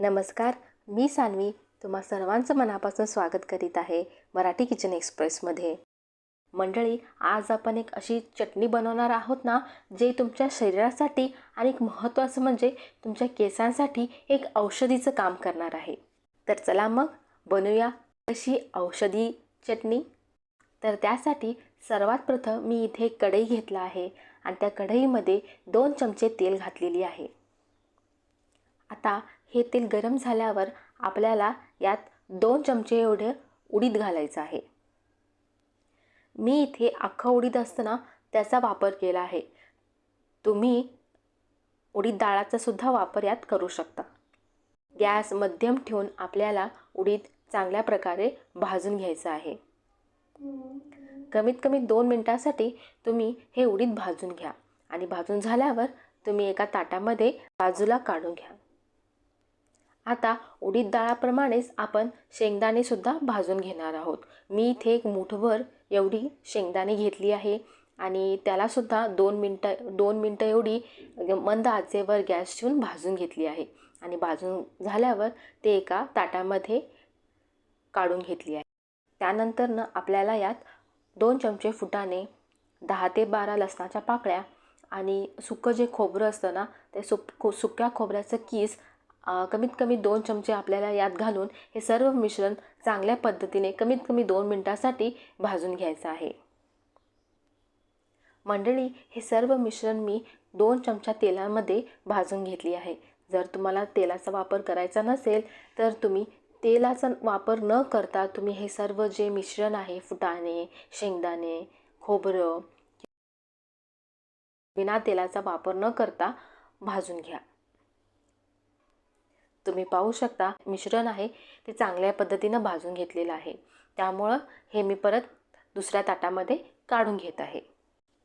नमस्कार मी सान्वी तुम्हा सर्वांचं मनापासून स्वागत करीत आहे मराठी किचन एक्सप्रेसमध्ये. मंडळी आज आपण एक अशी चटणी बनवणार आहोत ना जे तुमच्या शरीरासाठी आणि एक महत्त्वाचं म्हणजे तुमच्या केसांसाठी एक औषधीचं काम करणार आहे. तर चला मग बनवूया अशी औषधी चटणी. तर त्यासाठी सर्वात प्रथम मी इथे कढई घेतला आहे आणि त्या कढईमध्ये दोन चमचे तेल घातलेली आहे. आता हे तेल गरम झाल्यावर आपल्याला यात दोन चमचे एवढे उडीद घालायचं आहे. मी इथे अख्खं उडीद असताना त्याचा वापर केला आहे. तुम्ही उडीद डाळाचा सुद्धा वापर यात करू शकता. गॅस मध्यम ठेवून आपल्याला उडीद चांगल्या प्रकारे भाजून घ्यायचं आहे. कमीत कमी दोन मिनटासाठी तुम्ही हे उडीद भाजून घ्या आणि भाजून झाल्यावर तुम्ही एका ताटामध्ये बाजूला काढून घ्या. आता उडीद डाळाप्रमाणेच आपण शेंगदाणेसुद्धा भाजून घेणार आहोत. मी इथे एक मुठभर एवढी शेंगदाणे घेतली आहे आणि त्यालासुद्धा दोन मिनटं दोन मिनटं एवढी मंद आचेवर गॅस ठेवून भाजून घेतली आहे. आणि भाजून झाल्यावर ते एका ताटामध्ये काढून घेतली आहे. त्यानंतरनं आपल्याला यात दोन चमचे फुटाणे दहा ते बारा लसणाच्या पाकळ्या आणि सुकं जे खोबरं असतं ना ते सुक खो सुक्या खोबऱ्याचं कीस कमीत कमी दोन चमचे आपल्याला यात घालून हे सर्व मिश्रण चांगल्या पद्धतीने कमीत कमी दोन मिनटासाठी भाजून घ्यायचं आहे. मंडळी हे सर्व मिश्रण मी दोन चमचा तेलामध्ये भाजून घेतली आहे. जर तुम्हाला तेलाचा वापर करायचा नसेल तर तुम्ही तेलाचा वापर न करता तुम्ही हे सर्व जे मिश्रण आहे फुटाणे शेंगदाणे खोबरं बिना तेलाचा वापर न करता भाजून घ्या. तुम्ही पाहू शकता मिश्रण आहे ते चांगल्या पद्धतीनं भाजून घेतलेलं आहे. त्यामुळं हे मी परत दुसऱ्या ताटामध्ये काढून घेत आहे.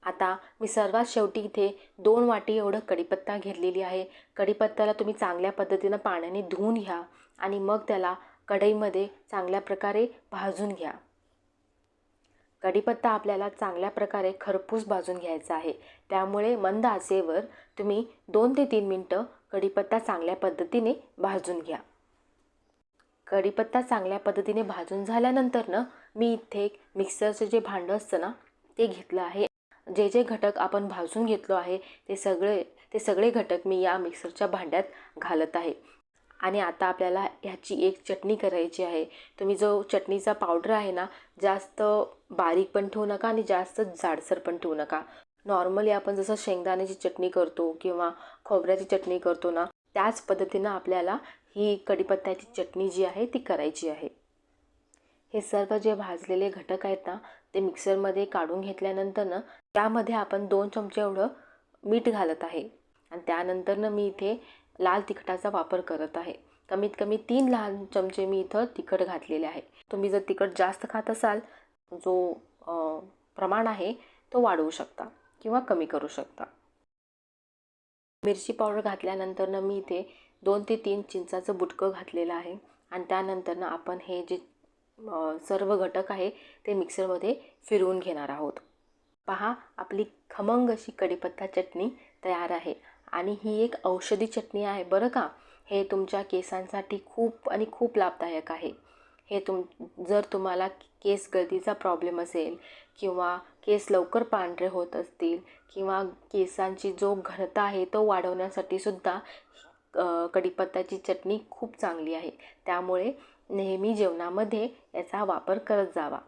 आता मी सर्वात शेवटी इथे दोन वाटी एवढं कढीपत्ता घेतलेली आहे. कढीपत्त्याला तुम्ही चांगल्या पद्धतीनं पाण्याने धुवून घ्या आणि मग त्याला कढईमध्ये चांगल्या प्रकारे भाजून घ्या. कढीपत्ता आपल्याला चांगल्या प्रकारे खरपूस भाजून घ्यायचा आहे. त्यामुळे मंद आचेवर तुम्ही दोन ते तीन मिनटं कढीपत्ता चांगल्या पद्धतीने भाजून घ्या. कढीपत्ता चांगल्या पद्धतीने भाजून झाल्यानंतरनं मी इथे मिक्सरचं जे भांडं असतं ना ते घेतलं आहे. जे जे घटक आपण भाजून घेतलो आहे ते सगळे ते सगळे घटक मी या मिक्सरच्या भांड्यात घालत आहे. आणि आता आपल्याला ह्याची एक चटणी करायची आहे. तुम्ही जो चटणीचा पावडर आहे ना जास्त बारीक पण ठेवू नका आणि जास्त जाडसर पण ठेवू नका. नॉर्मली आपण जसं शेंगदाण्याची चटणी करतो किंवा खोबऱ्याची चटणी करतो ना त्याच पद्धतीनं आपल्याला ही कढीपत्त्याची चटणी जी आहे ती करायची आहे. हे सर्व जे भाजलेले घटक आहेत ना ते मिक्सरमध्ये काढून घेतल्यानंतरनं त्यामध्ये आपण दोन चमचे एवढं मीठ घालत आहे. आणि त्यानंतरनं मी इथे लाल तिखटाचा वापर करत आहे. कमीत कमी तीन लहान चमचे मी इथं तिखट घातलेले आहे. तुम्ही जर तिखट जास्त खात असाल जो प्रमाण आहे तो वाढवू शकता किंवा कमी करू शकता. मिरची पावडर घातल्यानंतरनं मी इथे दोन ते तीन चिंचाचं बुटकं घातलेलं आहे. आणि त्यानंतरनं आपण हे जे सर्व घटक आहे ते मिक्सरमध्ये फिरवून घेणार आहोत. पहा आपली खमंग अशी कढीपत्ता चटणी तयार आहे. आणि ही एक औषधी चटणी आहे. बरं का? हे तुमच्या केसांसाठी खूप आणि खूप लाभदायक आहे. हे तुम जर तुम्हाला केस गळतीचा प्रॉब्लेम असेल किंवा केस लवकर पांढरे होत असतील किंवा केसांची जो घनता आहे तो वाढवण्यासाठी सुद्धा कढीपत्त्याची चटणी खूप चांगली आहे. त्यामुळे नेहमी जेवणामध्ये याचा वापर करत जावा.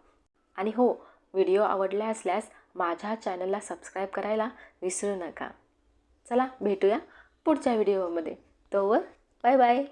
आणि हो व्हिडिओ आवडला असल्यास माझ्या चॅनलला सबस्क्राईब करायला विसरू नका. चला भेटूया पुढच्या व्हिडिओमध्ये तोवर बाय बाय